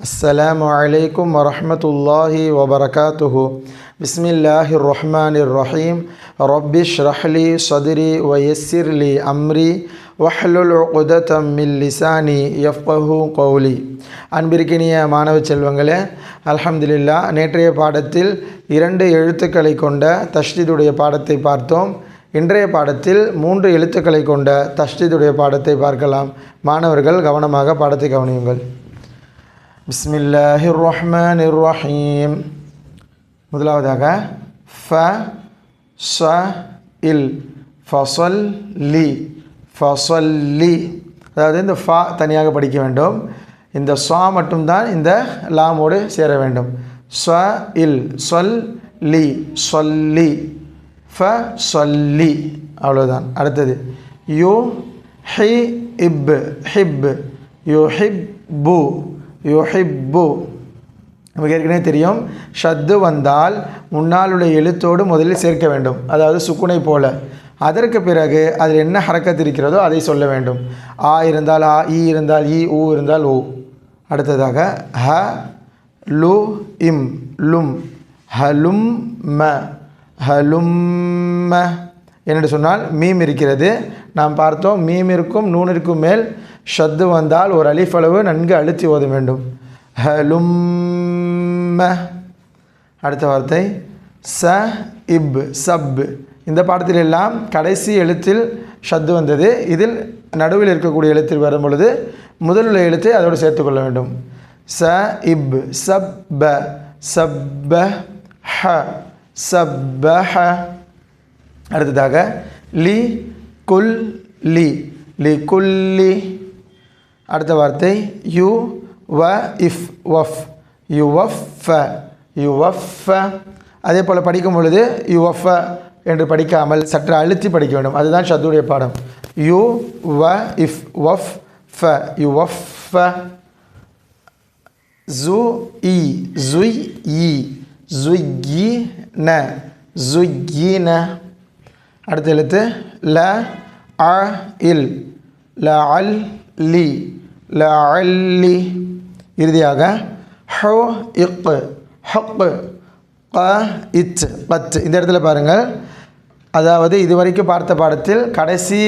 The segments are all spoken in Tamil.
السلام عليكم ورحمة الله وبركاته بسم الله الرحمن الرحيم رب اشرح لي صدري ويسر لي أمري واحلل عقدة من لساني يفقه قولي அன்பிற்கினிய மாணவ செல்வங்களே அல்ஹம்துலில்லா நேற்றைய பாடத்தில் இரண்டு எழுத்துக்களை கொண்ட தஷ்டிதுடைய பாடத்தை பார்த்தோம் இன்றைய பாடத்தில் மூன்று எழுத்துக்களை கொண்ட தஷ்டிதுடைய பாடத்தை பார்க்கலாம் மாணவர்கள் கவனமாக பாடத்தை கவனியுங்கள் பிஸ்மில்லாஹிர் ரஹ்மான் ரஹீம் முதலாவதாக ஃப ச இல். ஃபசல் லி ஃபசல் லி அதாவது இந்த ஃபா தனியாக படிக்க வேண்டும். இந்த ஸ்வா மட்டும்தான் இந்த லாமோடு சேர வேண்டும். ஸ்வ இல். சொல் லி சொல்லி. ஃப சொல்லி அவ்வளோதான் அடுத்தது யூ ஹி இப் ஹிப். யூ ஹிப் பு யுஹிப்பு. நமக்கு ஏற்கனவே தெரியும். ஷத்து வந்தால் முன்னாளுடைய எழுத்தோடு முதலில் சேர்க்க வேண்டும். அதாவது சுக்குனை போல. அதற்கு பிறகு அதில் என்ன ஹரக்கத்து இருக்கிறதோ அதை சொல்ல வேண்டும். ஆ இருந்தால் ஆ ஈ இருந்தால் ஈ ஊ இருந்தால் ஊ. அடுத்ததாக ஹ லு இம் லும். ஹலும் ம. ஹலும் ம. என்று சொன்னால் மீம் இருக்கிறது. நாம் பார்த்தோம் மீம் இருக்கும் நூனிற்கும் மேல் ஷத்து வந்தால் ஒரு அலிஃப் அளவு நன்கு அழுத்தி ஓத வேண்டும். ஹலும்ம. அடுத்த வார்த்தை. ச இப் சப். இந்த பாடத்தில் எல்லாம் கடைசி எழுத்தில் ஷத்து வந்தது. இதில் நடுவில் இருக்கக்கூடிய எழுத்தில் வரும் பொழுது முதலுள்ள எழுத்தை அதோடு சேர்த்துக்கொள்ள வேண்டும். ச இப் சப் சப் ஹ சப் ஹ அடுத்ததாக லி குல் லி. லி குல்லி அடுத்த வார்த்தை யு வ இஃப் வஃப். யு வஃப் யு வஃப் அதே போல் படிக்கும் பொழுது யு வஃப் என்று படிக்காமல் சற்று அழுத்தி படிக்க வேண்டும். அதுதான் ஷத்துடைய பாடம். யு வ இஃப் வஃப் ஃப. யு வஃப் ஜு இ. ஜுய் இ. ஜுய் ந. அடுத்த எழுத்து ல அ இல். ல அல் லி. ல அல்லி இறுதியாக ஹோ இக்கு ஹக்கு க இச்சு பத். இந்த இடத்துல பாருங்கள். அதாவது இதுவரைக்கும் பார்த்த பாடத்தில் கடைசி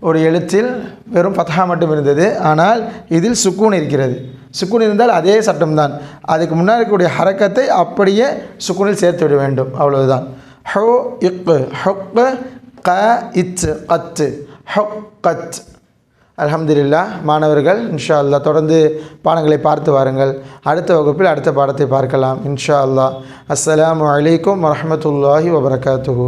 ஒரு எழுத்தில் வெறும் பத்தா மட்டும் இருந்தது. ஆனால் இதில் சுக்கூன் இருக்கிறது. சுக்கூன் இருந்தால் அதே சட்டம்தான். அதுக்கு முன்னாடி இருக்கக்கூடிய ஹரக்கத்தை அப்படியே சுக்கூனில் சேர்த்து விட வேண்டும். அவ்வளவுதான். ஹோ இக் ஹொக் க இத் கத்து ஹொக் கத் அல்ஹம்துலில்லா மாணவர்கள் இன்ஷா அல்லா தொடர்ந்து பாடங்களை பார்த்து வாருங்கள். அடுத்த வகுப்பில் அடுத்த பாடத்தை பார்க்கலாம் இன்ஷா அல்லா அஸ்லாம் வலைக்கம் வரமத்துல்லாஹி வபரகாத்துஹூ.